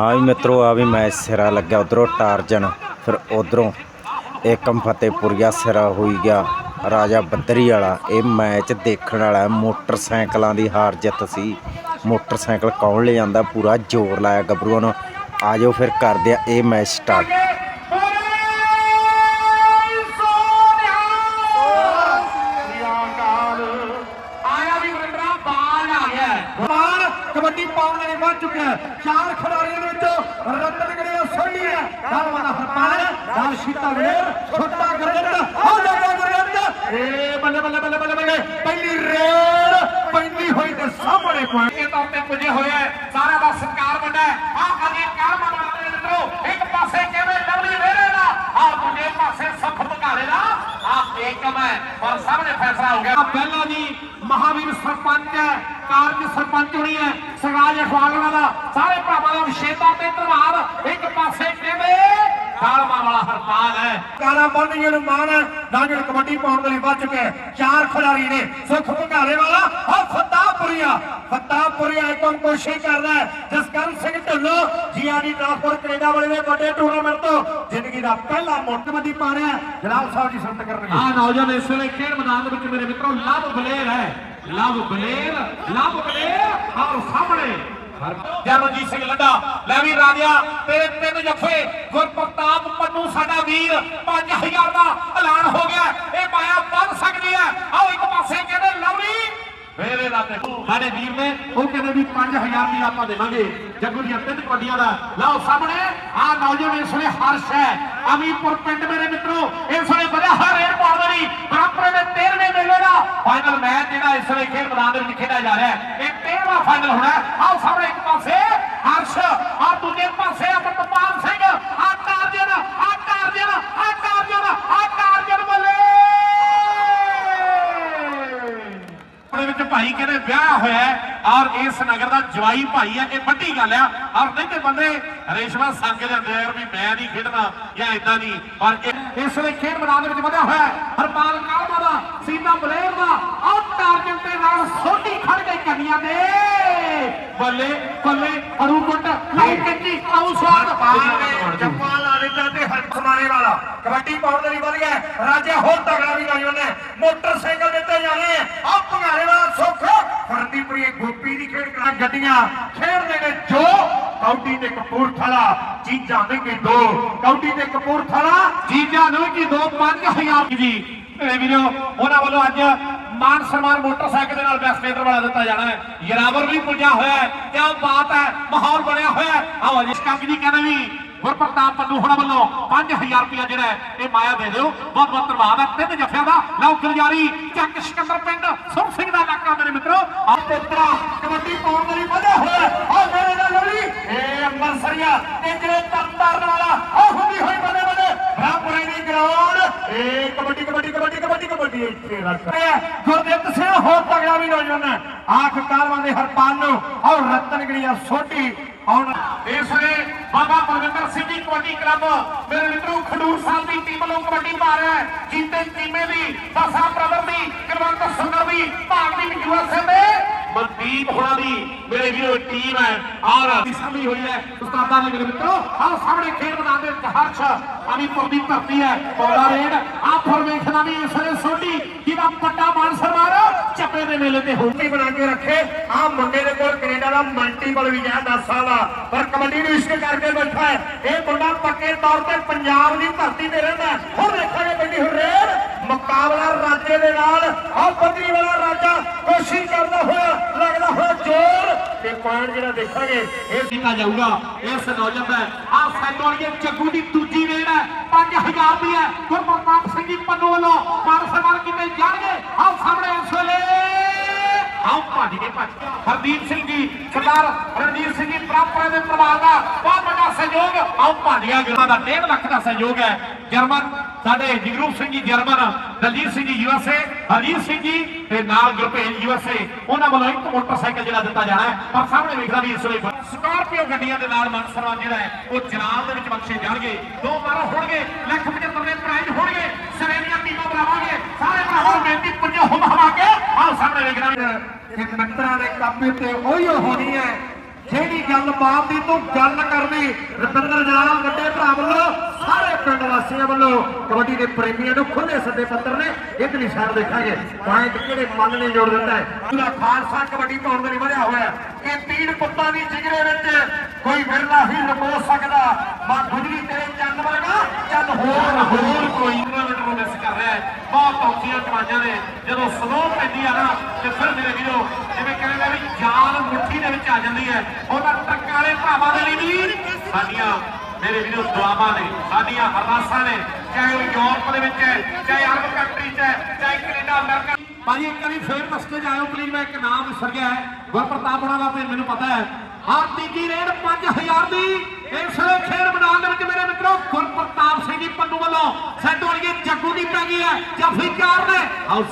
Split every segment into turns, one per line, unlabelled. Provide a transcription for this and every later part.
ਹਾਂ ਵੀ ਮਿੱਤਰੋ, ਆ ਵੀ ਮੈਚ ਸਿਰਾ ਲੱਗਿਆ ਉਧਰੋਂ ਟਾਰਜਨ, ਫਿਰ ਉਧਰੋਂ ਏਕਮ ਫਤਿਹਪੁਰੀਆ ਸਿਰਾ ਹੋਈ ਗਿਆ, ਰਾਜਾ ਬੱਦਰੀ ਵਾਲਾ। ਇਹ ਮੈਚ ਦੇਖਣ ਵਾਲਾ ਮੋਟਰਸਾਈਕਲਾਂ ਦੀ ਹਾਰ ਜਿੱਤ ਸੀ। ਮੋਟਰਸਾਈਕਲ ਕੌਣ ਲੈ ਜਾਂਦਾ ਪੂਰਾ ਜ਼ੋਰ ਲਾਇਆ ਗੱਭਰੂਆਂ ਨੂੰ। ਆਜੋ ਫਿਰ ਕਰਦੇ ਆ, ਇਹ ਮੈਚ ਸਟਾਰਟ
ਦਾਲ ਸ਼ੀਤਾ ਵੇਰ ਛੋਟਾ ਗਰਜਨ ਹੋ ਜਾਗਾ ਗਰਜਨ ਏ ਬੱਲੇ ਬੱਲੇ ਬੱਲੇ ਬੱਲੇ ਬੱਲੇ ਪਹਿਲੀ ਰੇਡ ਪੈਂਦੀ ਹੋਈ ਤੇ ਸਾਹਮਣੇ ਪੁਆਇੰਟ ਇਹ ਤਾਂ ਤੇ ਪੁੱਜੇ ਹੋਏ ਹੈ ਸਾਰਾ ਦਾ ਸਤਿਕਾਰ ਵੱਡਾ ਆ ਅਜੇ ਕਾਰ ਮਨਾਉਂਦੇ ਮਿੱਤਰੋ ਇੱਕ ਪਾਸੇ ਕਿਵੇਂ ਲਵਲੀ ਵੇਰੇ ਦਾ ਆ ਦੂਜੇ ਪਾਸੇ ਸੁਖ ਬਘਾਰੇ ਦਾ। ਆ ਏਕਮ ਹੈ ਔਰ ਸਾਹਮਣੇ ਫੈਸਲਾ ਹੋ ਗਿਆ। ਪਹਿਲਾਂ ਜੀ ਮਹਾਵੀਰ ਸਰਪੰਚ ਹੈ ਕਾਰਜ ਸਰਪੰਚ ਹੋਣੀ ਹੈ ਸਰਾਜ ਅਖਵਾਲਣਾ ਦਾ। ਸਾਰੇ ਭਰਾਵਾਂ ਦਾ ਵਿਸ਼ੇਤਾ ਤੇ ਧੰਨਵਾਦ। ਇੱਕ ਪਾਸੇ ਕਿਵੇਂ ਕਾਲਮਾ ਵਾਲਾ ਹਰਪਾਲ ਹੈ। ਕਾਲਾ ਬੰਨ ਨੂੰ ਮਾਨ ਹੈ। ਨਾਗਰ ਕਬੱਡੀ ਪਾਉਣ ਦੇ ਲਈ ਵੱਜ ਚੁੱਕੇ ਹੈ। ਚਾਰ ਖਿਡਾਰੀ ਨੇ ਸੁਖ ਭੰਗਾਰੇ ਵਾਲਾ ਔਰ ਫਤਾਪੁਰੀਆ ਫਤਾਪੁਰੀਆ ਇੱਕਦਮ ਕੋਸ਼ਿਸ਼ ਕਰਦਾ ਹੈ। Jaskaran Singh Dhillon GRD transport Canada ਵਾਲੇ ਦੇ ਵੱਡੇ ਟੂਰਨਾਮੈਂਟ ਤੋਂ ਜ਼ਿੰਦਗੀ ਦਾ ਪਹਿਲਾ ਕਬੱਡੀ ਪਾ ਰਿਹਾ। ਜਨਾਬ ਸਾਹਿਬ ਜੀ ਸੰਤ ਕਰਨਗੇ
ਆ ਨੌਜਵਾਨ ਇਸ ਵੇਲੇ ਖੇਡ ਮੈਦਾਨ ਦੇ ਵਿੱਚ ਮੇਰੇ ਮਿੱਤਰੋ ਲਵ ਬਲੇਰ ਹੈ। ਲਵ ਬਲੇਰ ਲਵ ਬਲੇਰ ਔਰ ਸਾਹਮਣੇ
ਜਰਮਨਜੀਤ ਸਿੰਘ ਲੱਡਾ ਲੈ ਵੀ ਰਾਜਿਆ, ਤੇਰੇ ਤਿੰਨ ਜੱਫੇ, ਗੁਰਪ੍ਰਤਾਪ ਪੰਨੂ, ਸਾਡਾ ਵੀਰ 5000 ਦਾ ਐਲਾਨ ਹੋ ਗਿਆ, ਇਹ ਮਾਇਆ ਵੱਧ ਸਕਦੀ ਹੈ। ਆਓ ਇੱਕ ਪਾਸੇ, ਕਹਿੰਦੇ ਲਵਲੀ ਵੇਰੇ ਦਾ ਤੇ
ਸਾਡੇ ਵੀਰ ਨੇ ਉਹ ਕਹਿੰਦੇ ਵੀ 5000 ਦੀ ਆਪਾਂ ਦੇਵਾਂਗੇ। ਜੱਗੂ ਦੀਆਂ ਤਿੰਨ ਕਬੱਡੀਆਂ ਦਾ। ਲਓ ਸਾਹਮਣੇ ਆ ਨੌਜਵਾਨ ਇਸ ਵੇਲੇ ਹਰਸ਼ ਹੈ। ਅਮੀਪੁਰ ਪਿੰਡ ਮੇਰੇ ਮਿੱਤਰੋ, ਇਸ ਵੇਲੇ ਵਧਿਆ ਹਰ ਰੇਡ ਪਾਉਣੀ ਬਰਾਬਰ ਦੇ 13ਵੇਂ ਮੇਲੇ ਦਾ ਫਾਈਨਲ ਮੈਚ ਜਿਹੜਾ ਇਸ ਵੇਲੇ ਖੇਡ ਮੈਦਾਨ ਦੇ ਵਿੱਚ ਖੇਡਿਆ ਜਾ ਰਿਹਾ ਹੈ। ਇਹ 13ਵਾਂ ਫਾਈਨਲ ਹੋਣਾ ਹੈ। ਆਓ ਸਾਹਮਣੇ ਇੱਕ ਪਾਸੇ, ਹਰਸ਼। ਆ ਦੂਜੇ ਪਾਸੇ ਅਮਰਪਾਲ ਸਿੰਘ ਆ ਟਾਰਜਨ ਆ ਟਾਰਜਨ ਆ ਟਾਰਜਨ ਆ ਟਾਰਜਨ ਬੱਲੇ ਆਪਣੇ ਵਿੱਚ ਭਾਈ ਕਹਿੰਦੇ ਵਿਆਹ ਹੋਇਆ ਔਰ ਇਸ ਨਗਰ ਦਾ ਜਵਾਈ ਭਾਈ ਹੈ, ਇਹ ਵੱਡੀ ਗੱਲ ਆ। ਔਰ ਨਹੀਂ ਤੇ ਬੰਦੇ ਰੇਸ਼ਮਾ ਸੰਗ ਜਾਂਦੇ ਆ ਵੀ ਮੈਂ ਨਹੀਂ ਖੇਡਣਾ ਜਾਂ ਇਦਾਂ ਨਹੀਂ, ਪਰ ਇਸ ਵੇਲੇ ਖੇਡ ਮੈਦਾਨ ਦੇ ਵਿੱਚ ਵਧਿਆ ਹੋਇਆ ਹਰਪਾਲ ਕਾਲਮਾ ਦਾ, ਸੀਤਾ ਬਲੇਰ ਦਾ ਔਰ ਟਾਰਗੇਟ ਤੇ ਨਾਲ ਸੋਢੀ ਖੜ ਗਈ ਕੰਨੀਆਂ ਦੇ। ਬੱਲੇ ਬੱਲੇ ਅਰੂ ਗੁੱਟ ਲਾਈ ਕੱਚੀ ਆਉ ਸਵਾਦ।
ਜੱਪਾ ਲਾ ਦਿੱਤਾ ਤੇ ਹਰਖ ਮਾਰੇ ਵਾਲਾ। ਕਬੱਡੀ ਪਾਉਣ ਦੇ ਲਈ ਵਧ ਗਿਆ ਰਾਜਾ ਹੋਰ ਤਗੜਾ ਵੀ ਨੌਜਵਾਨ ਹੈ ਮੋਟਰਸਾਈਕਲ ਦਿੱਤੇ ਜਾਣੇ ਆ ਭੰਗਾਰੇ ਵਾਲਾ ਸੁੱਖ। ਫਰਦੀਪੁਰੀ ਗੋਪੀ ਦੀ ਖੇਡ ਕਰਾਂ ਗੱਡੀਆਂ। ਖੇਡਦੇ ਨੇ ਜੋ ਕੌਡੀ ਤੇ ਕਪੂਰਥਲਾ ਚੀਜ਼ਾਂ ਨੇ ਕਿ ਦੋ। ਕੌਡੀ ਤੇ ਕਪੂਰਥਲਾ
ਜੀਜਾ ਨੂੰ ਕੀ ਦੋ 5000 ਜੀ
ਮੇਰੇ ਵੀਰੋ, ਉਹਨਾਂ ਵੱਲੋਂ ਅੱਜ ਮਾਨ ਸਨਮਾਨ ਮੋਟਰਸਾਈਕਲ ਦੇ ਨਾਲ ਬੈਸਟ ਲੀਡਰ ਵਾਲਾ ਦਿੱਤਾ ਜਾਣਾ ਹੈ। ਯਰਾਵਰ ਵੀ ਪੁੱਜਾ ਹੋਇਆ ਹੈ, ਕਿਆ ਬਾਤ ਹੈ, ਮਾਹੌਲ ਬਣਿਆ ਹੋਇਆ ਹੈ। ਆਓ ਜੀ
ਕੰਗ ਜੀ ਕਹਿੰਦੇ ਵੀ ਗੁਰਪ੍ਰਤਾਪ ਪੰਨੂ ਹੋਣਾ ਵੱਲੋਂ 5000 ਰੁਪਇਆ ਜਿਹੜਾ ਇਹ ਮਾਇਆ ਦੇ ਦਿਓ। ਬਹੁਤ ਬਹੁਤ ਧੰਨਵਾਦ ਹੈ। ਤਿੰਨ ਜੱਫਿਆਂ ਦਾ ਲਓ ਗੁਲਜਾਰੀ, ਚੱਕ ਸਿਕੰਦਰ ਪਿੰਡ, ਸੁਰ ਸਿੰਘ ਦਾ ਇਲਾਕਾ ਮੇਰੇ ਮਿੱਤਰੋ।
ਆ ਪੁੱਤਰਾ ਕਬੱਡੀ ਪਾਉਣ ਦੇ ਲਈ ਵਧਿਆ ਹੋਇਆ ਆ ਮੇਰੇ ਨਾਲ ਲੜੀ। ਇਹ ਅੰਮ੍ਰਿਤਸਰੀਆ, ਤੇ ਜਿਹੜੇ ਤਰਤਾਰਨ ਵਾਲਾ ਆ ਹੁੰਦੀ ਹੋਈ ਬਨੇ ਬਨੇ ਰਾਮਪੁਰੇ ਦੀ ਗਰਾਊਂਡ। ਇਹ ਕਬੱਡੀ ਕਬੱਡੀ ਕਬੱਡੀ ਕਬੱਡੀ ਕਬੱਡੀ ਇੱਥੇ ਰੱਖ ਰਿਹਾ ਸਿੰਘ, ਹੋਰ ਤਗੜਾ ਵੀ ਨੌਜਵਾਨ ਹੈ। ਆਖ ਕਾਲਵਾਂ ਦੇ ਹਰਪਾਲ ਨੂੰ ਔਰ ਰਤਨਗੜੀਆ ਸੋਢੀ ਆਉਣ।
ਇਸ ਵੇਲੇ ਬਾਬਾ ਬਲਵਿੰਦਰ ਸਿੰਘ ਜੀ ਕਬੱਡੀ ਕਲੱਬ, ਮੇਰੇ ਮਿੱਤਰੋ, ਖਡੂਰ ਸਾਹਿਬ ਦੀ ਟੀਮ ਵੱਲੋਂ ਕਬੱਡੀ ਪਾ ਹੈ। ਜੀਤੇ ਟੀਮੇ ਦੀ ਦਸਾ ਬ੍ਰਦਰ ਦੀ, ਕੁਲਵੰਤ ਸੁੰਦਰ ਦੀ ਭਾਗ ਦੀ ਯੂਐਸਏ ਦੇ ਮਨਦੀਪ ਹੋਣਾ ਦੀ, ਮੇਰੇ ਵੀਰੋ, ਟੀਮ ਹੈ ਔਰ ਸਾਹਮਣੀ ਹੋਈ ਹੈ। ਉਸਤਾਦਾਂ ਦੇ ਮੇਰੇ ਮਿੱਤਰੋ, ਆਹ ਸਾਹਮਣੇ ਖੇਡ ਮੈਦਾਨ ਦੇ ਵਿੱਚ ਹਰਸ਼ ਅਮੀਪੁਰ ਦੀ ਧਰਤੀ ਹੈ, ਪੌੜਾ ਰੇਡ ਆ ਫਰਮੇਸ਼ਨ ਦਾ ਵੀ ਇਸ ਵੇਲੇ ਸੋਢੀ, ਜਿਹਦਾ ਪੱਟਾ ਮਾਨ ਸਰਮਾਰ ਚੱਪੇ ਦੇ ਮੇਲੇ ਤੇ ਹੋ
ਕੀ ਬਣਾ ਕੇ ਰੱਖੇ, ਆਹ ਮੁੰਡੇ ਦੇ ਕੋਲ ਕੈਨੇਡਾ ਦਾ ਮਲਟੀਪਲ ਵੀ ਹੈ 10 ਸਾਲ ਦਾ। ਪਰ ਕਬੱਡੀ ਨੂੰ ਇਸ਼ਕ ਕਰਕੇ ਬੈਠਾ ਹੈ। ਇਹ ਮੁੰਡਾ ਪੱਕੇ ਤੌਰ ਤੇ ਪੰਜਾਬ ਦੀ ਧਰਤੀ ਤੇ ਰਹਿੰਦਾ ਹੁਣ ਦੇਖਾਂਗੇ ਵੱਡੀ ਹੁਰੇਰ ਮੁਕਾਬਲਾ ਰਾਜੇ ਦੇ ਨਾਲ ਆ ਬੱਦਰੀ ਵਾਲਾ ਰਾਜਾ ਕੋਸ਼ਿਸ਼ ਕਰਦਾ ਹੋਇਆ, ਲੱਗਦਾ ਹੋਇਆ ਜ਼ੋਰ। ਤੇ ਪੁਆਇੰਟ ਜਿਹੜਾ ਦੇਖਾਂਗੇ, ਇਹ
ਕੀਤਾ ਜਾਊਗਾ। ਇਸ ਨੌਜਵਾਨ ਦਾ ਆ ਸੈਦੋਲੀਏ ਜੱਗੂ ਦੀ ਦੂਜੀ ਰੇਡ ਹੈ। 5000 ਰੁਪਏ ਹੈ। ਗੁਰਪ੍ਰਤਾਪ ਸਿੰਘ ਜੀ ਪੰਨੂ ਵੱਲੋਂ ਮਾਨ ਸਨਮਾਨ ਕੀਤੇ ਜਾਣਗੇ। ਆਹ ਸਾਹਮਣੇ ਇਸ ਵੇਲੇ ਆਓ ਭੱਜ ਕੇ ਭੱਜ ਕੇ। ਹਰਦੀਪ ਸਿੰਘ ਜੀ, ਸਰਦਾਰ ਰਣਜੀਤ ਸਿੰਘ ਜੀ ਪਰੰਪਰਾ ਦੇ ਪਰਿਵਾਰ ਦਾ ਬਹੁਤ ਵੱਡਾ ਸਹਿਯੋਗ। ਆਓ ਭੱਜ ਗਿਆ। ਗਿਰਮਾ ਦਾ 1.5 ਲੱਖ ਦਾ ਸਹਿਯੋਗ ਹੈ। ਜਰਮਨ ਸਾਡੇ ਜਗਰੂਪ ਸਿੰਘ ਜੀ ਜਰਮਨ, ਦਲਜੀਤ ਸਿੰਘ ਜੀ ਯੂਐਸਏ ਹਰਜੀਤ ਸਿੰਘ ਜੀ ਤੇ ਨਾਲ ਗੁਰਪ੍ਰੀਤ ਯੂਐਸਏ ਉਹਨਾਂ ਵੱਲੋਂ ਇੱਕ ਮੋਟਰਸਾਈਕਲ ਜਿਹੜਾ ਦਿੱਤਾ ਜਾਣਾ ਹੈ। ਪਰ ਸਾਹਮਣੇ ਵੇਖਦਾ ਵੀ ਇਸ ਵੇਲੇ ਸਕਾਰਪੀਓ ਗੱਡੀਆਂ ਦੇ ਨਾਲ ਮਾਨ ਸਨਮਾਨ ਜਿਹੜਾ ਹੈ, ਉਹ ਜਨਾਲ ਦੇ ਵਿੱਚ ਬਖਸ਼ੇ ਜਾਣਗੇ। ਦੋ ਬਾਰਾਂ ਹੋਣਗੇ, ਲੱਖ 75 ਦੇ ਪ੍ਰਾਈਜ਼ ਹੋਣਗੇ। ਸਰੇਨੀਆਂ ਟੀਮਾਂ ਬਣਾਵਾਂਗੇ ਸਾਰੇ ਭਰਾਵਾਂ ਨੂੰ ਬੇਨਤੀ ਪੁੱਜੋ ਹੁਮ ਹਮਾ ਕੇ ਆਹ ਸਾਹਮਣੇ ਵੇਖਣਾ
ਕਿ ਮਿੱਤਰਾਂ ਦੇ ਕਾਪੇ ਤੇ ਉਹੀ ਹੋਣੀ ਹੈ। ਜਿਹੜੀ ਗੱਲ ਬਾਤ ਦੀ ਤੂੰ ਗੱਲ ਕਰਨੀ ਰਤਨਦਰ ਜਲਾਲਾ ਵੱਡੇ ਭਰਾ ਵੱਲੋਂ, ਸਾਰੇ ਪਿੰਡ ਵਾਸੀਆਂ ਵੱਲੋਂ, ਕਬੱਡੀ ਦੇ ਪ੍ਰੇਮੀਆਂ ਨੂੰ ਖੁੱਲੇ ਸੱਦੇ ਪੱਤਰ ਨੇ ਇਧਰਲੀ ਸਾਈਡ ਦੇਖਾਂਗੇ। ਪੁਆਇੰਟ ਕਿਹੜੇ ਮਨ ਨੇ ਜੋੜ ਦਿੰਦਾ ਹੈ? ਪੂਰਾ ਖਾਲਸਾ ਕਬੱਡੀ ਪਾਉਣ ਦੇ ਲਈ ਵਧਿਆ ਹੋਇਆ ਇਹ ਕਿ ਤੀਨ ਪੁੱਤਾਂ ਦੀ ਜਿਗਰੇ ਵਿੱਚ ਕੋਈ ਵਿਰਲਾ ਹੀ ਲਪੋ ਸਕਦਾ। ਮਾ ਗੁਜਰੀ ਤੇਰੇ ਚੰਨ ਵਰਗਾ, ਚੱਲ ਹੋਰ
ਹੋਰ ਕੋਈ ਟੂਰਨਾਮੈਂਟ ਨੂੰ ਮਿਸ ਕਰ ਰਿਹਾ ਹੈ। ਬਹੁਤ ਔਖੀਆਂ ਕਮਾਈਆਂ ਨੇ। ਜਦੋਂ ਸਲੋ ਪੈਂਦੀ ਆ ਨਾ, ਤੇ ਫਿਰ ਮੇਰੇ ਵੀਰੋ, ਜਿਵੇਂ ਕਹਿੰਦੇ ਨੇ ਵੀ ਜਾਨ ਮੁੱਠੀ ਦੇ ਵਿੱਚ ਆ ਜਾਂਦੀ ਹੈ। ਉਹਨਾਂ ਟਰੱਕਾਂ ਵਾਲੇ ਭਰਾਵਾਂ ਦੇ ਲਈ ਵੀ ਸਾਡੀਆਂ, ਮੇਰੇ ਵੀਰੋ, ਦੁਆਵਾਂ ਨੇ, ਸਾਡੀਆਂ ਅਰਦਾਸਾਂ ਨੇ। ਚਾਹੇ ਉਹ ਯੂਰਪ ਦੇ ਵਿੱਚ ਹੈ, ਚਾਹੇ ਅਰਬ ਕੰਟਰੀ 'ਚ ਹੈ, ਚਾਹੇ ਕੈਨੇਡਾ, ਅਮਰੀਕਾ। ਭਾਜੀ, ਇੱਕ ਵਾਰੀ ਫੇਰ ਦੱਸਦੇ ਜਾਇਓ ਪਲੀਜ਼ ਮੈਂ ਇੱਕ ਨਾਮ ਵਿਸਰ ਗਿਆ ਹੈ। ਗੁਰਪ੍ਰਤਾਪ ਹੋਣਾ ਦਾ ਤੇ ਮੈਨੂੰ ਪਤਾ ਹੈ। ਆਹ ਤੀਜੀ ਰੇਡ 5000 ਦੀ। ਇਸ ਵੇਲੇ ਖੇਡ ਮੈਦਾਨ ਦੇ ਵਿੱਚ ਮੇਰੇ ਮਿੱਤਰੋ ਗੁਰਪ੍ਰਤਾਪ ਸਿੰਘ ਜੀ ਪੰਨੂ ਵੱਲੋਂ ਸੈੱਟ ਵਾਲੀ ਜੱਗੂ ਦੀ ਪੈ ਗਈ ਹੈ। ਜਾਫੀ ਚਾਰ ਨੇ। ਆਊਟ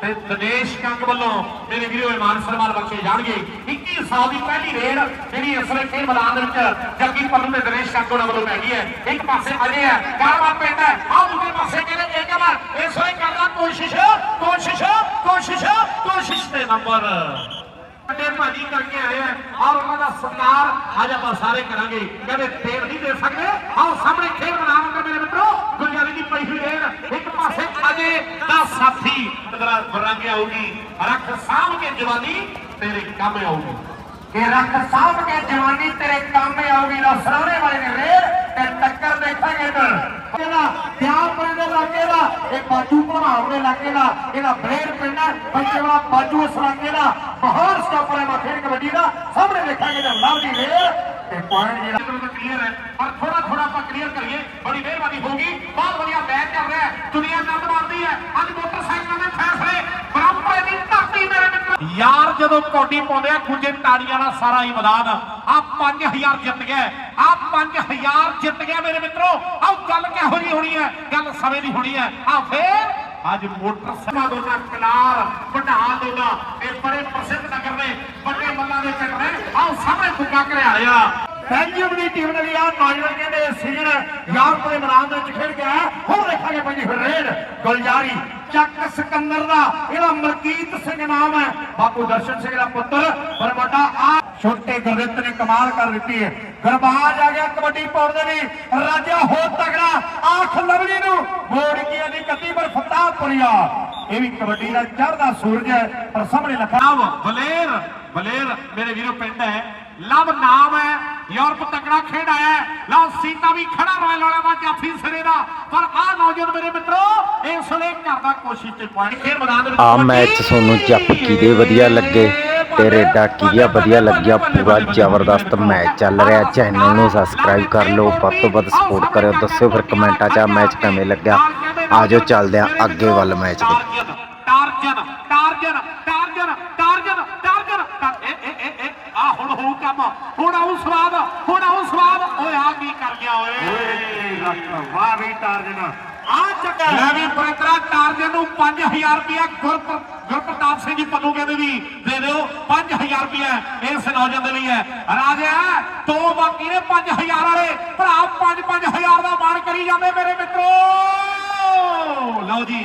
ਤੇ ਦਿਨੇਸ਼ ਕੰਗ ਵੱਲੋਂ ਮੇਰੇ ਵੀਰੋ ਇਮਾਨ ਸਨਮਾਨ ਬਖਸ਼ੇ ਜਾਣਗੇ। 21 ਸਾਲ ਦੀ ਪਹਿਲੀ ਰੇਡ ਜਿਹੜੀ ਇਸ ਵੇਲੇ ਖੇਡ ਮੈਦਾਨ ਦੇ ਵਿੱਚ ਜੱਗੀ ਪੰਨੂ ਤੇ ਦਿਨੇਸ਼ ਕੰਗ ਉਹਨਾਂ ਵੱਲੋਂ ਪੈ ਗਈ ਹੈ। ਇੱਕ ਪਾਸੇ ਅਜੇ ਹੈ ਕਾਰਵਾਰ ਪਿੰਡ ਹੈ। ਆਹ ਦੂਜੇ ਪਾਸੇ ਕਹਿੰਦੇ ਇਹ ਕਮਰ ਇਸ ਵੇਲੇ ਕਰਦਾ ਕੋਸ਼ਿਸ਼ ਕੋਸ਼ਿਸ਼ ਕੋਸ਼ਿਸ਼ ਕੋਸ਼ਿਸ਼ ਤੇ ਨੰਬਰ। ਵੱਡੇ ਭਾਜੀ ਕਰਕੇ ਆਏ ਆ ਔਰ ਉਹਨਾਂ ਦਾ ਸਤਿਕਾਰ ਅੱਜ ਆਪਾਂ ਸਾਰੇ ਕਰਾਂਗੇ। ਕਹਿੰਦੇ ਦੇਰ ਨਹੀਂ ਦੇ ਸਕਦੇ। ਆਓ ਸਾਹਮਣੇ ਖੇਡ ਅੰਦਰ ਮੇਰੇ ਮਿੱਤਰੋ। ਗੁਰਜਾਰੀ ਦੀ ਪਈ ਹੋਈ ਰੇਡ। ਇੱਕ ਪਾਸੇ ਅਜੇ ਦਾ ਸਾਥੀ ਤੇਰਾ ਰੰਗ ਆਊਗੀ। ਰੱਖ ਸਾਂਭ ਕੇ ਜਵਾਨੀ ਤੇਰੇ ਕੰਮ ਆਊਗੀ।
ਕਿ ਰੱਖ ਸਾਂਭ ਕੇ ਜਵਾਨੀ ਤੇਰੇ ਕੰਮ ਆਉਗੀ ਨਾ ਸਰਾਣੇ ਵਾਲੇ ਨੇ ਰੇਡ ਤੇ ਟੱਕਰ ਦੇਖਾਂਗੇ ਇੱਧਰ। ਇਹਦਾ ਦਿਆਲਪੁਰ ਦੇ ਇਲਾਕੇ ਦਾ ਇਹ ਬਾਜੂ ਭਰਾਉ ਦੇ ਇਲਾਕੇ ਦਾ ਇਹਦਾ ਬਲੇਰ ਪਿੰਡ ਹੈ ਬੱਚੇ ਵਾਲਾ ਬਾਜੂ ਇਸ ਇਲਾਕੇ ਦਾ ਬਹੁਤ ਸਟਾਪਰ ਹੈ ਖੇਡ ਕਬੱਡੀ ਦਾ ਸਾਹਮਣੇ ਦੇਖਾਂਗੇ ਤੇ ਲਵ ਦੀ ਰੇਡ ਤੇ ਪੁਆਇੰਟ ਜਿਹੜਾ
ਤਾਂ ਕਲੀਅਰ ਹੈ ਪਰ ਥੋੜਾ ਥੋੜਾ ਆਪਾਂ ਕਲੀਅਰ ਕਰੀਏ ਬੜੀ ਮਿਹਰਬਾਨੀ ਹੋਊਗੀ ਬਹੁਤ ਵਧੀਆ ਮੈਚ ਚੱਲ ਰਿਹਾ ਹੈ ਦੁਨੀਆ ਆਨੰਦ ਮਾਣਦੀ ਹੈ ਅੱਜ ਮੋਟਰਸਾਈਕਲਾਂ ਦੇ ਫੈਸਲੇ ਬਰਾਬਰ ਦੀ ਧਰਤੀ ਮੇਰੇ ਮਿੱਤਰ। ਯਾਰ ਜਦੋਂ ਕੌਡੀ ਪਾਉਂਦੇ ਆ ਗੁੰਜੇ ਤਾੜੀਆਂ ਨਾਲ ਸਾਰਾ ਹੀ ਮੈਦਾਨ ਆ 5000 ਜਿੱਤ ਗਿਆ ਆ 5000 ਜਿੱਤ ਗਿਆ ਮੇਰੇ ਮਿੱਤਰੋ ਆ ਗੱਲ ਕਿਹੋ ਜਿਹੀ ਹੋਣੀ ਹੈ? ਗੱਲ ਸਮੇਂ ਦੀ ਹੋਣੀ ਹੈ। ਆ ਫੇਰ ਅੱਜ ਮੋਟਰਸਾਈਕਲ ਦੋਨਾ ਕਨਾਰ ਵੱਡਾ ਦੋਨਾ ਇਹ ਬੜੇ ਪ੍ਰਸਿੱਧ ਨਗਰ ਨੇ, ਵੱਡੇ ਮੱਲਾਂ ਦੇ ਪਿੰਡ ਨੇ। ਆਹ ਸਾਹਮਣੇ ਕੁੱਕਾ ਘਰਿਆਲਿਆ
ਬੈਲਜੀਅਮ ਦੀ ਟੀਮ ਨੇ ਵੀ ਆ ਨੌਜਵਾਨ ਕਹਿੰਦੇ ਸੀਜ਼ਨ ਯੂਰਪ ਦੇ ਮੈਦਾਨ ਦੇ ਵਿੱਚ ਖੇਡ ਗਿਆ ਹੁਣ ਦੇਖਾਂਗੇ ਭਾਜੀ ਫਿਰ ਰੇਡ, ਗੁਲਜਾਰੀ, ਚੱਕ ਸਿਕੰਦਰ ਦਾ। ਇਹਦਾ ਮਲਕੀਤ ਸਿੰਘ ਨਾਮ ਹੈ। ਬਾਪੂ ਦਰਸ਼ਨ ਸਿੰਘ ਦਾ ਪੁੱਤਰ, ਪਰ ਵੱਡਾ ਆ ਛੋਟੇ ਗੁਰਦਿੱਤ ਨੇ ਕਮਾਲ ਕਰ ਦਿੱਤੀ ਹੈ। ਗਰਬਾਜ ਆ ਗਿਆ ਕਬੱਡੀ ਪਾਉਣ ਦੇ ਲਈ ਰਾਜਾ ਹੋ ਤਗੜਾ ਆਖ ਲਵਲੀ ਨੂੰ ਮੋੜਕੀਆਂ ਦੀ ਕੱਤੀ ਪਰ ਫਤਾਹਪੁਰੀਆ ਇਹ ਵੀ ਕਬੱਡੀ ਦਾ ਚੜ੍ਹਦਾ ਸੂਰਜ ਹੈ ਪਰ ਸਾਹਮਣੇ ਲੱਖਾ
ਲਵ ਬਲੇਰ ਬਲੇਰ ਮੇਰੇ ਵੀਰੋ ਪਿੰਡ ਹੈ। ਲਵ ਨਾਮ ਹੈ ਯੂਰਪ ਤਕੜਾ ਖੇਡ ਆਇਆ ਹੈ। ਲਓ ਸੀਤਾ ਵੀ ਖੜਾ ਰੋਇਲ ਵਾਲਾ ਦਾ ਜਾਫੀ ਸਿਰੇ ਦਾ। ਪਰ ਆਹ ਨੌਜਵਾਨ ਮੇਰੇ ਮਿੱਤਰੋ ਇਸ ਵੇਲੇ ਕਰਦਾ ਕੋਸ਼ਿਸ਼ ਤੇ ਪੁਆਇੰਟ ਖੇਡ ਮੈਦਾਨ ਦੇ ਵਿੱਚ
ਆ ਮੈਚ ਤੁਹਾਨੂੰ ਜੱਪ ਕਿਹਦੇ ਵਧੀਆ ਲੱਗੇ। ਤੇ ਰੇਡਾ ਕਿਹਦਾ ਵਧੀਆ ਲੱਗਿਆ ਪੂਰਾ ਜ਼ਬਰਦਸਤ ਮੈਚ ਚੱਲ ਰਿਹਾ। ਚੈਨਲ ਨੂੰ ਸਬਸਕ੍ਰਾਈਬ ਕਰ ਲਓ ਵੱਧ ਤੋਂ ਵੱਧ ਸਪੋਰਟ ਕਰਿਓ। ਦੱਸਿਓ ਫਿਰ ਕਮੈਂਟਾਂ 'ਚ ਆ ਮੈਚ ਕਿਵੇਂ ਲੱਗਿਆ। ਆਜੋ ਚੱਲਦੇ ਆ ਅੱਗੇ ਵੱਲ ਮੈਚ ਦੇ
Tarzan Tarzan Tarzan Tarzan Tarzan. ਇਹ ਇਹ ਆ ਹੁਣ ਹੋਊ ਕੰਮ। ਹੁਣ ਆਉ ਸਵਾਦ ਹੁਣ ਆਉ ਸਵਾਦ। ਓਏ ਆ ਕੀ ਕਰ ਗਿਆ ਓਏ।
ਵਾਹ ਵੀ ਟਾਰਜਨ। ਆ ਚੱਕਰ।
ਲੈ ਵੀ ਪ੍ਰਤਰਾ ਟਾਰਜਨ ਨੂੰ 5000 ਰੁਪਇਆ ਗੁਰਪ੍ਰ ਗੁਰਪ੍ਰਤਾਪ ਸਿੰਘ ਜੀ ਪੰਨੂ ਕਹਿੰਦੇ ਵੀ ਦੇ ਦਿਓ 5000 ਰੁਪਇਆ ਇਸ ਨੌਜਵਾਨ ਦੇ ਲਈ ਹੈ। ਰਾਜਾ, ਦੋ ਬਾਕੀ ਨੇ 5000 ਵਾਲੇ। ਭਰਾ 5 5000 ਦਾ ਮਾਣ ਕਰੀ ਜਾਂਦੇ ਮੇਰੇ ਮਿੱਤਰੋ। ਲਓ ਜੀ,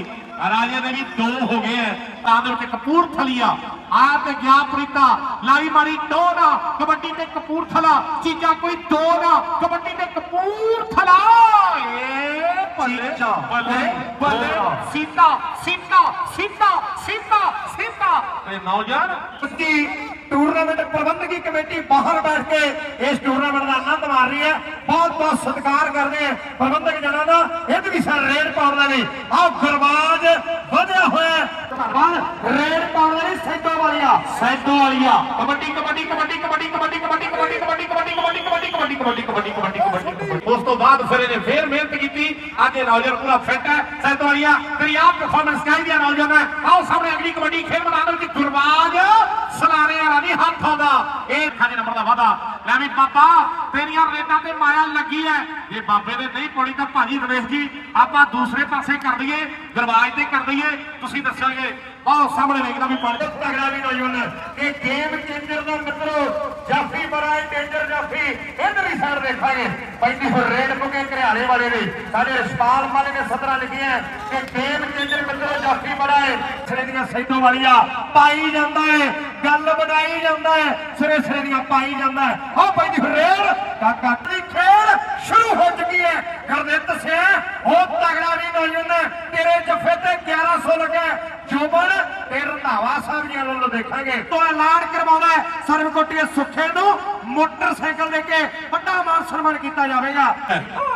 ਰਾਜੇ ਦੇ ਵੀ ਦੋ ਹੋ ਗਏ ਐ ਤਾਂ ਦੇ ਵਿੱਚ ਕਪੂਰਥਲੀਆ ਆ ਤੇ ਗਿਆ ਪ੍ਰੀਤਾ। ਲਾਈ ਮਾਰੀ ਦੋ ਨਾ ਕਬੱਡੀ ਤੇ ਕਪੂਰਥਲਾ। ਚੀਜ਼ਾਂ ਕੋਈ ਦੋ ਨਾ ਕਬੱਡੀ ਤੇ ਕਪੂਰਥਲਾ।
ਚੀਜ਼ਾਂ।
ਬੱਲੇ ਬੱਲੇ ਸੀਤਾ ਸੀਤਾ ਸੀਤਾ ਸੀਤਾ ਸੀਤਾ ਤੇ ਨੌਜਵਾਨ
ਦੀ ਟੂਰਨਾਮੈਂਟ ਪ੍ਰਬੰਧਕੀ ਕਮੇਟੀ ਬਾਹਰ ਬੈਠ ਕੇ ਇਸ ਟੂਰਨਾਮੈਂਟ ਦਾ ਆਨੰਦ ਮਾਣ ਰਹੀ ਹੈ ਬਹੁਤ ਬਹੁਤ ਸਤਿਕਾਰ ਕਰਦੇ ਆ ਪ੍ਰਬੰਧਕ ਜਨਾਂ ਦਾ ਇਹ ਵੀ ਸਰ ਰੇਡ ਪਾਉਣ ਦਾ ਨਹੀਂ ਆਹ ਗਰਵਾਜ ਵਧਿਆ ਹੋਇਆ। ਪਰ ਰੇਡ ਪਾਉਣ ਦਾ ਨਹੀਂ ਸੈਂਟੋ ਵਾਲੀਆ
ਸੈਦੋ ਵਾਲੀਆ ਕਬੱਡੀ ਕਬੱਡੀ ਕਬੱਡੀ ਕਬੱਡੀ ਕਬੱਡੀ ਕਬੱਡੀ ਕਬੱਡੀ ਕਬੱਡੀ ਕਬੱਡੀ ਕਬੱਡੀ ਕਬੱਡੀ ਕਬੱਡੀ ਕਬੱਡੀ ਕਬੱਡੀ ਉਸ ਤੋਂ ਬਾਅਦ ਫਿਰ ਇਹਨੇ ਫੇਰ ਮਿਹਨਤ ਕੀਤੀ। ਅੱਜ ਇਹ ਨੌਜਵਾਨ ਪੂਰਾ ਫਿੱਟ ਹੈ। ਸੈਦਵਾਲੀਆ ਤੇਰੀ ਆਪ ਪਰਫਾਰਮੈਂਸ ਚਾਹੀਦੀ ਹੈ ਨੌਜਵਾਨ ਆਓ ਸਾਹਮਣੇ ਅਗਲੀ ਕਬੱਡੀ ਖੇਡ ਮੈਦਾਨ ਵਿੱਚ ਗੁਰਬਾਜ ਸਲਾਰੇ ਵਾਲਾ ਨਹੀਂ, ਹੱਥ ਆਉਂਦਾ ਇਹ ਖਾਨੇ ਨੰਬਰ ਦਾ ਵਾਦਾ ਲੈ ਵੀ ਬਾਬਾ, ਤੇਰੀਆਂ ਰੇਟਾਂ ਤੇ ਮਾਇਆ ਲੱਗੀ ਹੈ ਜੇ ਬਾਬੇ ਦੇ ਨਹੀਂ ਪੌੜੀ ਤਾਂ ਭਾਜੀ ਰਵੇਸ਼ ਜੀ, ਆਪਾਂ ਦੂਸਰੇ ਪਾਸੇ ਕਰ ਲਈਏ ਦਰਵਾਜ਼ ਤੇ ਕਰ ਲਈਏ ਤੁਸੀਂ ਦੱਸੋਗੇ ਬਹੁਤ ਸਾਹਮਣੇ ਵੇਖਦਾ ਵੀ ਪਾਣੀ
ਤਗੜਾ ਵੀ ਨੌਜਵਾਨ ਕਿ ਗੇਮ ਚੇਂਜਰ ਦਾ ਮਿੱਤਰੋ, ਜਾਫੀ ਬਰਾਏ ਡੇਂਜਰ ਜਾਫੀ ਇਧਰ ਹੀ ਸਾਈਡ ਦੇਖਾਂਗੇ। ਪੈਂਦੀ ਹੋ ਰੇਡ ਪੁਕੇ ਘਰਿਆਲੇ ਵਾਲੇ ਨੇ ਸਾਡੇ ਰਸਪਾਲ ਮਾਲੇ ਨੇ ਸਤਰਾਂ ਲਿਖੀਆਂ ਕਿ ਗੇਮ ਚੇਂਜਰ ਮਿੱਤਰੋ, ਜਾਫੀ ਬਰਾਏ, ਸਿਰੇ ਦੀਆਂ ਸੈਦੋ ਵਾਲੀਆਂ ਪਾਈ ਜਾਂਦਾ ਹੈ। ਗੱਲ ਬਣਾਈ ਜਾਂਦਾ ਹੈ। ਸਿਰੇ ਸਿਰੇ ਦੀਆਂ ਪਾਈ ਜਾਂਦਾ ਹੈ। ਆ ਭਾਈ ਦੀ ਰੇਲ ਕਾਕਾ ਦੀ ਖੇਡ ਸ਼ੁਰੂ ਹੋ ਚੁੱਕੀ ਹੈ। ਗੁਰਦਿੱਤ ਸਿੰਘ, ਉਹ ਤਗੜਾ ਨਹੀਂ ਨੌਜਵਾਨ ਤੇਰੇ ਜੱਫੇ ਤੇ 1100 ਲੱਗਾ ਜੋਬਨ ਤੇ ਰੰਧਾਵਾ ਸਾਹਿਬ ਜੀ ਵੱਲੋਂ ਦੇਖਾਂਗੇ। ਤੋਂ ਐਲਾਨ ਕਰਵਾਉਂਦਾ ਸਰਬਕੋਟੀ ਸੁੱਖੇ ਨੂੰ। ਮੋਟਰਸਾਈਕਲ ਦੇ ਕੇ ਵੱਡਾ ਮਾਨ ਸਨਮਾਨ ਕੀਤਾ ਜਾਵੇਗਾ।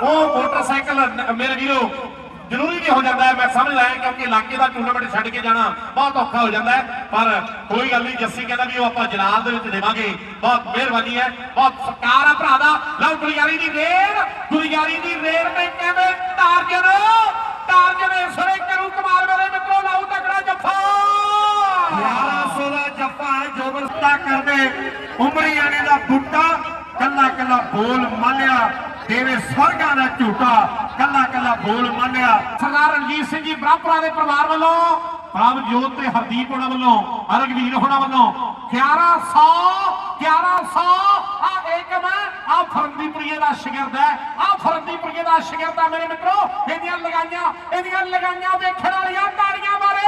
ਉਹ ਮੋਟਰਸਾਈਕਲ ਮੇਰੇ ਵੀਰੋ ਜ਼ਰੂਰੀ ਵੀ ਹੋ ਜਾਂਦਾ ਮੈਂ ਸਮਝਦਾ ਹਾਂ ਕਿਉਂਕਿ ਇਲਾਕੇ ਦਾ ਟੂਰਨਾਮੈਂਟ ਛੱਡ ਕੇ ਜਾਣਾ ਬਹੁਤ ਔਖਾ ਹੋ ਜਾਂਦਾ ਪਰ ਕੋਈ ਗੱਲ ਨਹੀਂ, ਜੱਸੀ ਕਹਿੰਦਾ ਵੀ ਉਹ ਆਪਾਂ ਜਲਾਲ ਦੇ ਵਿੱਚ ਦੇਵਾਂਗੇ। ਬਹੁਤ ਮਿਹਰਬਾਨੀ ਹੈ। ਬਹੁਤ ਸਤਿਕਾਰ ਆ ਭਰਾ ਦਾ। ਲਓ ਗੁਲੀਆਰੀ ਦੀ ਰੇਡ। ਗੁਲੀਆਰੀ ਦੀ ਰੇਡ ਤੇ ਕਹਿੰਦੇ ਟਾਰਜਨ ਟਾਰਜਨ ਇਸ ਵੇਲੇ ਕਰੂ ਕਮਾਲ ਮੇਰੇ ਮਿੱਤਰੋ ਲਾਉ ਤਕੜਾ ਜੱਫਾ।
1100 ਦਾ ਜੱਫਾ ਹੈ ਜੋਬਰਸਤਾ ਕਰਦੇ। ਉਮਰੀਆਣੇ ਦਾ ਬੁੱਟਾ ਕੱਲਾ ਕੱਲਾ ਬੋਲ ਮਾਲਿਆ ਦੇਵੇ ਸਵਰਗਾਂ ਦਾ ਝੂਟਾ ਕੱਲਾ ਕੱਲਾ ਬੋਲ ਮੰਨਿਆ।
ਸਰਦਾਰ ਰਣਜੀਤ ਸਿੰਘ ਜੀ ਬ੍ਰਾਹਮਣਾ ਦੇ ਪਰਿਵਾਰ ਵੱਲੋਂ, ਪ੍ਰਭਜੋਤ ਤੇ ਹਰਦੀਪ ਹੋਣਾ ਵੱਲੋਂ, ਅਰਗਵੀਰ ਹੋਣਾ ਵੱਲੋਂ 1100 1100 ਆ ਏਕਮ ਆ ਫਰੰਦੀਪੁਰੀਏ ਦਾ ਸ਼ਗਿਰਦ ਹੈ, ਆ ਫਰੰਦੀਪੁਰੀਏ ਦਾ ਸ਼ਗਿਰਦ ਹੈ ਮੇਰੇ ਮਿੱਤਰੋ, ਇਹਦੀਆਂ ਲਗਾਈਆਂ ਇਹਦੀਆਂ ਲਗਾਈਆਂ ਵੇਖਣ ਵਾਲੀਆਂ ਤਾੜੀਆਂ ਮਾਰੇ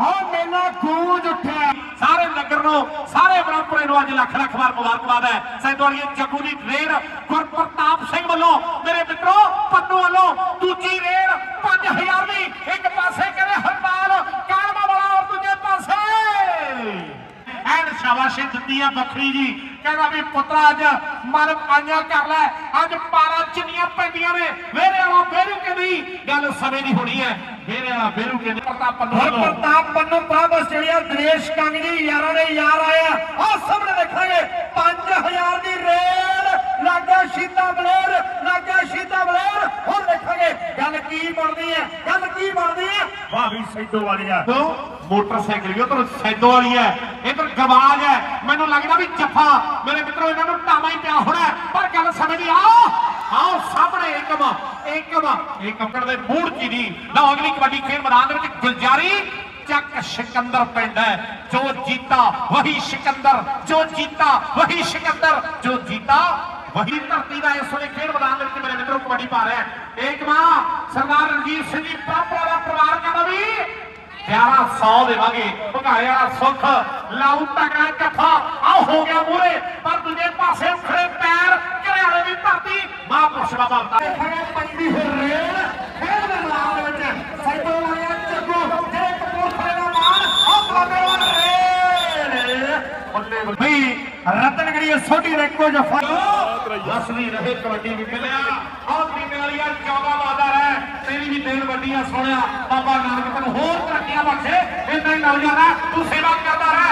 ਆ ਮੇਲਾ ਗੂੰਜ ਉੱਠਿਆ।
ਸਾਰੇ ਨਗਰ ਨੂੰ, ਸਾਰੇ ਬ੍ਰਹਮਪੁਰੇ ਨੂੰ ਅੱਜ ਲੱਖ ਲੱਖ ਵਾਰ ਮੁਬਾਰਕਬਾਦ ਹੈ। ਸੈਦੋੜੀਏ ਜੱਗੂ ਦੀ ਰੇਡ ਗੁਰਪ੍ਰਤਾਪ ਸਿੰਘ ਵੱਲੋਂ, ਮੇਰੇ ਮਿੱਤਰੋ, ਪੰਨੂ ਵੱਲੋਂ ਦੂਜੀ ਰੇਡ 5000 ਦੀ। ਇੱਕ ਪਾਸੇ ਕਰੇ ਹਰਪਾਲ, ਕਾਲਮਾ ਵਾਲਾ ਔਰ ਦੂਜੇ ਪਾਸੇ। ਐਨ ਸ਼ਾਬਾਸ਼ੀ ਦਿੱਤੀ ਆ ਬੱਖਰੀ ਜੀ। ਕਹਿੰਦਾ ਵੀ ਪੁੱਤਰਾ, ਅੱਜ ਮਨ ਪਾਈਆਂ ਕਰ ਲੈ। ਅੱਜ ਪਾਰਾ ਚਿੰਨੀਆਂ ਪੈਂਦੀਆਂ ਨੇ। ਵੇਰੇ ਵਾਲਾ ਬੇਰੂ ਕਹਿੰਦੀ, ਗੱਲ ਸਮੇਂ ਦੀ ਹੋਣੀ ਹੈ। ਵੇਰੇ ਵਾਲਾ ਬੇਰੂ ਕਹਿੰਦੀ ਪ੍ਰਤਾਪ ਪੰਨੂ
ਪ੍ਰਭ ਆਸਟ੍ਰੇਲੀਆ ਦਿਨੇਸ਼ ਕੰਗ ਜੀ ਯਾਰਾਂ ਦੇ ਯਾਰ ਆਇਆ ਆ। ਸਾਹਮਣੇ ਦੇਖਾਂਗੇ 5000 ਦੀ ਰੇਡ ਲਾਗਾ ਸ਼ੀਤਾ ਬਲੇਰ ਲਾਗਾ ਸ਼ੀਤਾ ਬਲੇਰ। ਹੁਣ ਦੇਖਾਂਗੇ ਗੱਲ ਕੀ ਬਣਦੀ ਹੈ ਗੱਲ ਕੀ ਬਣਦੀ ਹੈ ਵਾਹ ਵੀ ਸੈਦੋ ਵਾਲੀ ਆ।
ਤੋਂ ਮੋਟਰਸਾਈਕਲ ਵੀ ਉਧਰ ਸੈਦੋ ਵਾਲੀ ਹੈ ਇਧਰ ਗਵਾਜ ਹੈ ਮੈਨੂੰ ਲੱਗਦਾ ਵੀ ਜੱਫਾ। ਮੇਰੇ ਮਿੱਤਰੋ ਇਹਨਾਂ ਨੂੰ ਟਾਮਾ ਹੀ ਪਿਆ ਹੋਣਾ। ਪਰ ਗੱਲ ਸਮਝ ਨਹੀਂ ਆਓ ਸਾਹਮਣੇ ਏਕਮ ਏਕਮ ਏਕਮ ਕਰਦੇ ਮੂੜ ਕੀ ਲਓ, ਅਗਲੀ ਕਬੱਡੀ ਖੇਡ ਮੈਦਾਨ ਦੇ ਵਿੱਚ ਗੁਲਜਾਰੀ, ਚੱਕ ਸਿਕੰਦਰ ਪਿੰਡ ਹੈ। ਜੋ ਜੀਤਾ, ਵਹੀ ਸਿਕੰਦਰ। ਜੋ ਜੀਤਾ, ਵਹੀ ਸਿਕੰਦਰ। ਜੋ ਜੀਤਾ, ਵਹੀ ਧਰਤੀ ਦਾ ਇਸ ਵੇਲੇ ਖੇਡ ਮੈਦਾਨ ਦੇ ਵਿੱਚ ਮੇਰੇ ਮਿੱਤਰੋ ਕਬੱਡੀ ਪਾ ਰਿਹਾ ਹੈ। ਏਕ ਸਰਦਾਰ ਰਣਜੀਤ ਸਿੰਘ ਜੀ ਪ੍ਰਾਪਰਾ ਦਾ ਪਰਿਵਾਰ ਕਹਿੰਦਾ ਵੀ 1100 ਦੇਵਾਂਗੇ। ਭਗਾਇਆ ਵਾਲਾ ਸੁੱਖ ਲਾਉ ਤਕੜਾ ਜੱਫਾ। ਆ ਹੋ ਗਿਆ ਮੂਰੇ ਪਰ ਦੂਜੇ ਪਾਸੇ ਉਖੜੇ ਪੈਰ ਵਾਲੇ ਦੀ ਧਰਤੀ ਮਾਂ ਪੁਰਸ਼ਵਾ ਭਾਵਤਾ
ਖਰੇ ਪੰਡੀ ਰੇਲ ਖੇਡ ਦੇ ਮੈਦਾਨ ਦੇ ਵਿੱਚ ਸਰਦੋ ਆਇਆ ਚੱਗੂ ਜੇ ਕਪੂਰਥਲੇ ਦਾ ਮਾਣ, ਉਹ ਬਲਾਮੇ ਵਾਲ ਰੇਲ। ਬੱਲੇ ਬਈ ਰਤਨਗੜੀ ਸੋਢੀ ਦੇ ਕੁਝ ਬਸ
ਵੀ ਰਹੇ, ਕਬੱਡੀ ਵੀ ਮਿਲਿਆ। ਆਹ ਤੀਨੇ ਵਾਲੀਆ ਚੌਗਾ ਵਾਦਾ ਰਹਿ। ਤੇਰੀ ਵੀ ਦਿਲ ਵੱਡੀਆਂ ਸੋਹਣਿਆ। ਬਾਬਾ ਨਾਨਕ ਤੈਨੂੰ ਹੋਰ ਤਰੱਕੀਆਂ ਬਖਸ਼ੇ। ਇੰਨਾ ਹੀ ਨਾਲ ਜਾਣਾ, ਤੂੰ ਸੇਵਾ ਕਰਦਾ ਰਹਿ।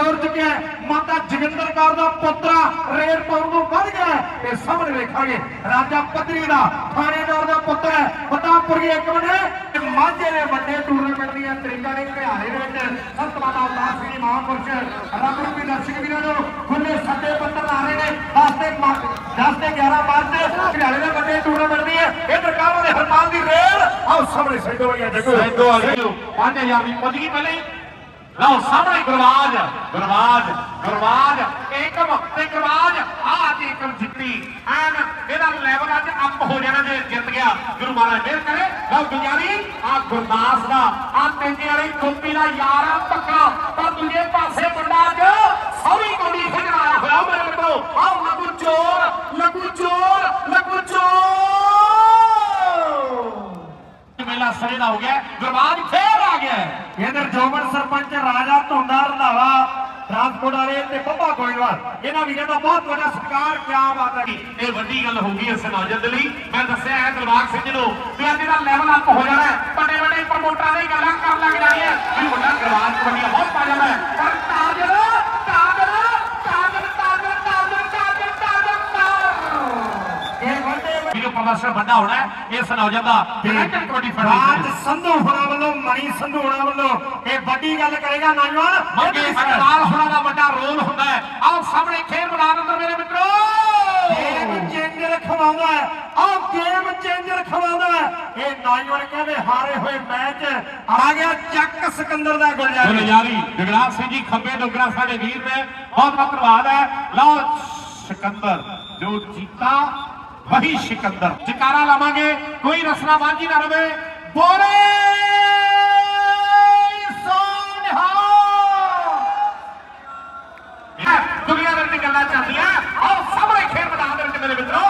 ਜੋੜ ਚੁੱਕਿਆ। ਮਾਤਾ ਜਗਿੰਦਰ ਕੌਰ ਦਾ ਪੁੱਤਰਾ ਰੇਡ ਪਾਉਣ ਨੂੰ ਵੱਧ ਗਿਆ। ਇਹ ਸਾਹਮਣੇ ਵੇਖਾਂਗੇ ਰਾਜਾ ਪੱਧਰੀ ਦਾ ਥਾਣੇਦਾਰ ਦਾ ਪੁੱਤਰ ਹੈ। ਫਤਾਪੁਰੀ ਇੱਕ ਮਿੰਟ ਮਾਝੇ ਦੇ ਵੱਡੇ ਟੂਰਨਾਮੈਂਟ ਦੀਆਂ ਤਰੀਕਾਂ ਨੇ ਘਿਆਰੇ ਦੇ ਵਿੱਚ ਸੰਤਵਾਂ ਦਾ ਉਦਾਸ ਮਹਾਂਪੁਰਸ਼ ਰੱਬ ਰੂਪੀ ਦਰਸ਼ਕ ਵੀਰਾਂ ਨੂੰ ਖੁੱਲੇ ਸੱਦੇ ਪੱਤਰ ਲਾ ਰਹੇ ਨੇ। 10 ਤੇ 10 ਤੇ 11 ਮਾਰਚ ਘਿਆਰੇ ਦੇ ਵੱਡੇ ਟੂਰਨਾਮੈਂਟ ਦੀ ਹੈ। ਇਹ ਦਰਕਾਰਾਂ ਦੇ ਹਰਮਾਨ ਦੀ ਰੇਲ। ਆਓ ਸਾਹਮਣੇ ਸੈਦੋ ਵਾਲੀਆ ਜੱਗੂ।
ਸੈਦੋ ਆ ਗਈ 5000 ਦੀ ਪੁੱਜ ਗਈ ਪਹਿਲੇ ਹੀ। ਲਓ ਸਾਹਮਣੇ ਗੁਰਵਾਜ ਗੁਰਵਾਜ ਗੁਰਵਾਜ ਏਕਮ ਤੇ ਗੁਰਵਾਜ ਆ ਅੱਜ ਏਕਮ ਜਿੱਤੀ ਐਨ ਇਹਦਾ ਲੈਵਲ ਅੱਜ ਅੱਪ ਹੋ ਜਾਣਾ ਜੇ ਜਿੱਤ ਗਿਆ। ਗੁਰੂ ਮਹਾਰਾਜ ਮਿਹਰ ਕਰੇ। ਲਓ ਗੁਜਾਰੀ ਆ ਗੁਰਦਾਸ ਦਾ ਆ ਤੇਜੇ ਵਾਲੀ ਗੋਪੀ ਦਾ ਯਾਰ ਆ ਪੱਕਾ। ਪਰ ਦੂਜੇ ਪਾਸੇ ਮੁੰਡਾ ਅੱਜ ਸੌਰੀ ਕੌਡੀ ਖੇਡਣ ਹੋਇਆ ਮੇਰੇ ਮਿੱਤਰੋ ਆ ਲਗੂ ਚੋਰ ਲਗੂ ਚੋਰ ਲਗੂ ਚੋਰ। ਮੇਲਾ ਸਰੇ ਦਾ ਹੋ ਗਿਆ। ਗੁਰਬਾਜ
ਇਧਰ ਜੋਬਨ ਸਰਪੰਚ ਰਾਜਾ ਧੁੰਦਾ ਰੰਧਾਵਾ ਟਰਾਂਸਪੋਰਟ ਵਾਲੇ ਤੇ ਬੱਬਾ ਗੋਇਲਵਾਲ ਇਹਨਾਂ ਵੀਰਾਂ ਦਾ ਬਹੁਤ ਵੱਡਾ ਸਤਿਕਾਰ, ਕਿਆ ਬਾਤ ਹੈ
ਇਹ ਵੱਡੀ ਗੱਲ ਹੋ ਗਈ ਇਸ ਨੌਜਵਾਨ ਦੇ ਲਈ। ਮੈਂ ਦੱਸਿਆ ਹੈ ਦਿਲਬਾਗ ਸਿੰਘ ਨੂੰ ਵੀ ਅੱਜ ਦਾ ਲੈਵਲ ਅਪ ਹੋ ਜਾਣਾ ਹੈ। ਵੱਡੇ ਵੱਡੇ ਪ੍ਰਮੋਟਰਾਂ ਦੀ ਗੱਲਾਂ ਕਰਨ ਲੱਗ ਜਾਣੀਆਂ। ਵੀ ਮੁੰਡਾ ਗਰਵਾਜ ਕਬੱਡੀਆਂ ਪ੍ਰਦਰਸ਼ਨ ਵੱਡਾ ਹੋਣਾ ਇਸ ਨੌਜਵਾਨ ਦਾ ਯੂਨਾਈਟਿਡ ਕਬੱਡੀ
ਰਾਜ
ਫੈਡਰੇਸ਼ਨ
ਸੰਧੂ ਹੋਣਾ ਵੱਲੋਂ ਮਣੀ ਸੰਧੂ ਹੋਣਾ ਵੱਲੋਂ ਇਹ ਵੱਡੀ ਗੱਲ ਕਰੇਗਾ ਨੌਜਵਾਨ।
ਮੰਗੇ ਸਰਦਾਰ ਹੋਣਾ ਦਾ ਵੱਡਾ ਰੋਲ ਹੁੰਦਾ ਹੈ। ਆਹ ਸਾਹਮਣੇ ਖੇਡ ਮੈਦਾਨ ਅੰਦਰ ਮੇਰੇ ਮਿੱਤਰੋ।
ਗੇਮ ਚੇਂਜਰ ਖਵਾਉਂਦਾ ਹੈ। ਆਹ ਗੇਮ ਚੇਂਜਰ ਖਵਾਉਂਦਾ ਹੈ। ਇਹ ਨੌਜਵਾਨ ਕਹਿੰਦੇ ਹਾਰੇ ਹੋਏ ਮੈਚ ਆ ਗਿਆ ਚੱਕ ਸਿਕੰਦਰ ਦਾ ਗੁਲਜ਼ਾਰੀ।
ਗੁਲਜਾਰੀ ਜਗਰਾਜ ਸਿੰਘ ਜੀ ਖੱਬੇ ਡੋਗਰਾ ਸਾਡੇ ਵੀਰ ਨੇ। ਬਹੁਤ ਬਹੁਤ ਧੰਨਵਾਦ ਹੈ। ਲਓ ਸਿਕੰਦਰ ਜੋ ਜੀਤਾ ਵਹੀ ਸਿਕੰਦਰ ਜਕਾਰਾ ਲਾਵਾਂਗੇ ਕੋਈ ਰਸਨਾ ਬਾਂਝੀ ਨਾ ਰਵੇ ਬੋਲੇ ਦੁਨੀਆ ਦੇ ਵਿੱਚ ਗੱਲਾਂ ਚੱਲਦੀਆਂ ਆਓ ਸਾਹਮਣੇ ਖੇਡ ਮੈਦਾਨ ਦੇ ਵਿੱਚ ਮੇਰੇ ਮਿੱਤਰੋ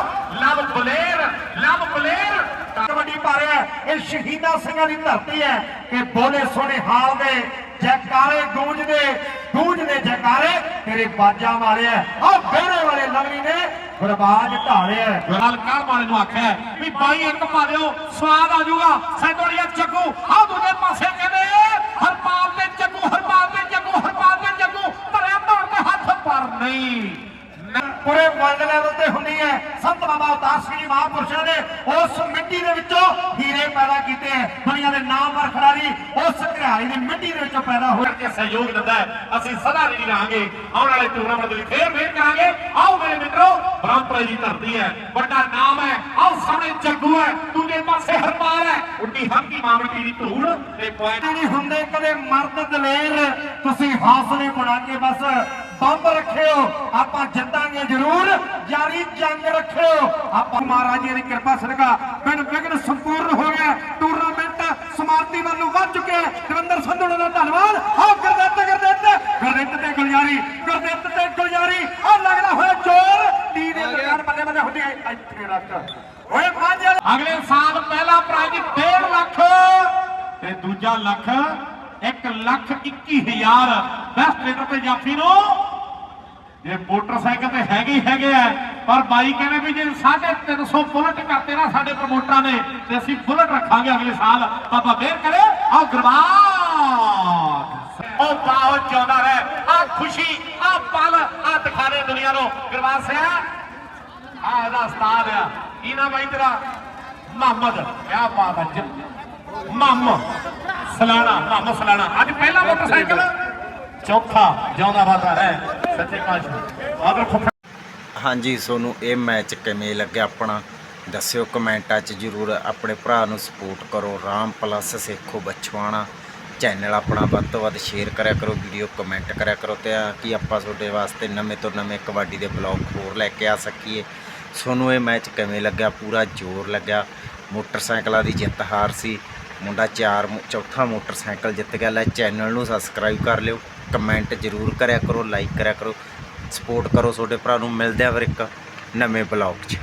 ਲਵ ਬਲੇਰ ਲਵ ਬਲੇਰ
ਕਬੱਡੀ ਪਾ ਰਿਹਾ ਇਹ ਸ਼ਹੀਦਾ ਸਿੰਘਾਂ ਦੀ ਧਰਤੀ ਹੈ ਕਿ ਬੋਲੇ ਸੋਹਣੇ ਹਾਲ ਦੇ ਜੈਕਾਰੇ ਗੂੰਜਦੇ ਗੂੰਜਦੇ ਜੈਕਾਰੇ ਤੇਰੇ ਬਾਜਾਂ ਵਾਲਿਆ ਆ ਬਹਿਰੇ ਵਾਲੇ ਲਵਲੀ ਨੇ ਗੁਰਬਾਜ ਢਾਲਿਆ
ਗੋਲ ਵਾਲੇ ਨੂੰ ਆਖਿਆ ਵੀ ਬਾਈ ਇੱਕ ਪਾ ਦਿਓ, ਸਵਾਦ ਆ ਜਾਊਗਾ। ਸੈਂਟੋਲੀਆ ਚੱਕੂ, ਆ ਦੂਜੇ ਪਾਸੇ ਕਹਿੰਦੇ, ਹਰਪਾਲ ਦੇ ਚੱਕੂ, ਹਰਪਾਲ ਦੇ ਚੱਕੂ, ਹਰਪਾਲ ਦੇ ਚੱਕੂ। ਧਰਿਆ ਧੌਣ ਤੇ ਹੱਥ ਪਰ ਨਹੀਂ।
ਪੂਰੇ ਵਰਲਡ ਲੈਵਲ ਤੇ ਹੁੰਦੀ ਹੈ। ਸੰਤ ਬਾਬਾ ਅਵਤਾਰ ਸਿੰਘ ਜੀ ਮਹਾਂਪੁਰਸ਼ਾਂ ਨੇ ਉਸ ਮਿੱਟੀ ਦੇ ਵਿੱਚੋਂ ਹੀਰੇ ਪੈਦਾ ਕੀਤੇ ਹੈ। ਦੁਨੀਆ ਦੇ ਨਾਮਵਰ ਖਿਡਾਰੀ ਉਸ ਘਰਿਆਲੀ ਦੀ ਮਿੱਟੀ ਦੇ ਵਿੱਚੋਂ ਪੈਦਾ ਹੋਏ।
ਕਰਕੇ ਸਹਿਯੋਗ ਦਿੰਦਾ ਹੈ। ਅਸੀਂ ਸਦਾ ਨਹੀਂ ਰਹਾਂਗੇ। ਆਉਣ ਵਾਲੇ ਟੂਰਨਾਮੈਂਟ ਦੇ ਵਿੱਚ ਫੇਰ ਫੇਰ ਕਰਾਂਗੇ। ਆਓ ਮੇਰੇ ਮਿੱਤਰੋ ਬ੍ਰਹਮਪੁਰ ਦੀ ਧਰਤੀ ਹੈ। ਵੱਡਾ ਨਾਮ ਹੈ। ਆਓ ਸਾਹਮਣੇ ਜੱਗੂ ਹੈ। ਦੂਜੇ ਪਾਸੇ ਹਰਪਾਲ ਹੈ। ਉੱਡੀ ਹੰਕੀ ਮਾਮਟੀ ਦੀ ਧੂੜ ਤੇ ਪੁਆਇੰਟ
ਨਹੀਂ ਹੁੰਦੇ ਕਦੇ ਮਰਦ ਦਲੇਰ। ਤੁਸੀਂ ਹੌਸਲੇ ਬਣਾ ਕੇ ਬਸ ਬੰਬ ਰੱਖਿਓ ਆਪਾਂ ਜਿੱਤਾਂਗੇ ਜ਼ਰੂਰ। ਯਾਰੀ ਜੰਗ ਰੱਖਿਓ। ਆਪਾਂ ਮਹਾਰਾਜ ਜੀ ਦੀ ਕਿਰਪਾ ਸਦਕਾ ਬਿਨ ਵਿਘਨ ਸੰਪੂਰਨ ਹੋ ਗਿਆ। ਟੂਰਨਾਮੈਂਟ ਸਮਾਪਤੀ ਵੱਲ ਨੂੰ ਵੱਧ ਚੁੱਕਿਆ। ਦਵਿੰਦਰ ਸੰਧੂ ਦਾ ਧੰਨਵਾਦ। ਆਹ ਗੁਰਦਿੱਤ ਗੁਰਦਿੱਤ। ਗੁਰਦਿੱਤ ਤੇ ਗੁਲਜਾਰੀ ਗੁਰਦਿੱਤ ਤੇ ਗੁਲਜਾਰੀ। ਆਹ ਲੱਗਦਾ ਹੋਇਆ ਜ਼ੋਰ ਟੀ ਦੇ ਦਰਮਿਆਨ ਬੱਲੇ ਬੱਲੇ ਹੁੰਦੀ ਇੱਥੇ ਰੱਖ ਓਏ ਪੰਜ
ਅਗਲੇ ਸਾਲ ਪਹਿਲਾ ਪ੍ਰਾਈਜ਼ 1.5 ਲੱਖ। ਤੇ ਦੂਜਾ ਲੱਖ 1 ਲੱਖ 21000 ਬੈਸਟ ਤੇ ਜਾਫੀ ਨੂੰ ਜੇ ਮੋਟਰਸਾਈਕਲ ਤੇ ਹੈਗੇ ਹੀ ਹੈਗੇ ਆ, ਪਰ ਬਾਈ ਕਹਿੰਦੇ ਵੀ ਜੇ 350 ਬੁਲਟ ਕਰਤੇ ਨਾ ਸਾਡੇ ਪ੍ਰਮੋਟਰਾਂ ਨੇ, ਤੇ ਅਸੀਂ ਬੁਲਟ ਰੱਖਾਂਗੇ ਅਗਲੇ ਸਾਲ। ਬਾਬਾ ਮਿਹਰ ਕਰੇ। ਆਓ ਗੁਰਬਾਜ ਉਹ ਬਾਹੋ ਚਾਹੁੰਦਾ ਰਹਿ। ਆ ਖੁਸ਼ੀ, ਆ ਪਲ, ਆ ਦਿਖਾ ਦੇ ਦੁਨੀਆ ਨੂੰ। ਗੁਰਬਾਜ ਸਿਆ ਆ ਇਹਦਾ ਉਸਤਾਦ ਆ। ਕੀ ਨਾਮ ਬਾਈ ਤੇਰਾ? ਮੁਹੰਮਦ। ਕਿਆ ਬਾਤ ਹੈ ਮੁਹੰਮਦ। ਸਲਾਣਾ ਮੁਹੰਮਦ ਸਲਾਣਾ। ਅੱਜ ਪਹਿਲਾ ਮੋਟਰਸਾਈਕਲ। ਚੌਥਾ ਜਿਉਂਦਾ ਵਾਦਾ ਹੈ ਸੱਚੇ ਪਾਤਸ਼ਾਹ। ਆਦਰ ਖੁਫ
ਹਾਂਜੀ ਤੁਹਾਨੂੰ ਇਹ ਮੈਚ ਕਿਵੇਂ ਲੱਗਿਆ ਆਪਣਾ? ਦੱਸਿਓ ਕਮੈਂਟਾਂ 'ਚ ਜਰੂਰ। ਆਪਣੇ ਭਰਾ ਨੂੰ ਸਪੋਰਟ ਕਰੋ। ਰਾਮ ਪਲੱਸ ਸੇਖੋ ਬਚਵਾਣਾ ਚੈਨਲ ਆਪਣਾ ਵੱਧ ਤੋਂ ਵੱਧ ਸ਼ੇਅਰ ਕਰਿਆ ਕਰੋ। ਵੀਡੀਓ ਕਮੈਂਟ ਕਰਿਆ ਕਰੋ ਤੇ ਆ ਕਿ ਆਪਾਂ ਤੁਹਾਡੇ ਵਾਸਤੇ ਨਵੇਂ ਤੋਂ ਨਵੇਂ ਕਬੱਡੀ ਦੇ ਬਲੌਗ ਹੋਰ ਲੈ ਕੇ ਆ ਸਕੀਏ। ਤੁਹਾਨੂੰ ਇਹ ਮੈਚ ਕਿਵੇਂ ਲੱਗਿਆ? ਪੂਰਾ ਜ਼ੋਰ ਲੱਗਿਆ। ਮੋਟਰਸਾਈਕਲਾਂ ਦੀ ਜਿੱਤ ਹਾਰ ਸੀ। ਮੁੰਡਾ ਚਾਰ ਮੋ- ਚੌਥਾ ਮੋਟਰਸਾਈਕਲ ਜਿੱਤ ਗਿਆ। ਲੈ ਚੈਨਲ ਨੂੰ ਸਬਸਕ੍ਰਾਈਬ ਕਰ ਲਿਓ। ਕਮੈਂਟ ਜਰੂਰ ਕਰਿਆ ਕਰੋ ਲਾਈਕ ਕਰਿਆ ਕਰੋ ਸਪੋਰਟ ਕਰੋ ਤੁਹਾਡੇ ਭਰਾ ਨੂੰ, ਮਿਲਦੇ ਆ ਫਿਰ ਇੱਕ ਨਵੇਂ ਬਲੌਗ 'ਚ।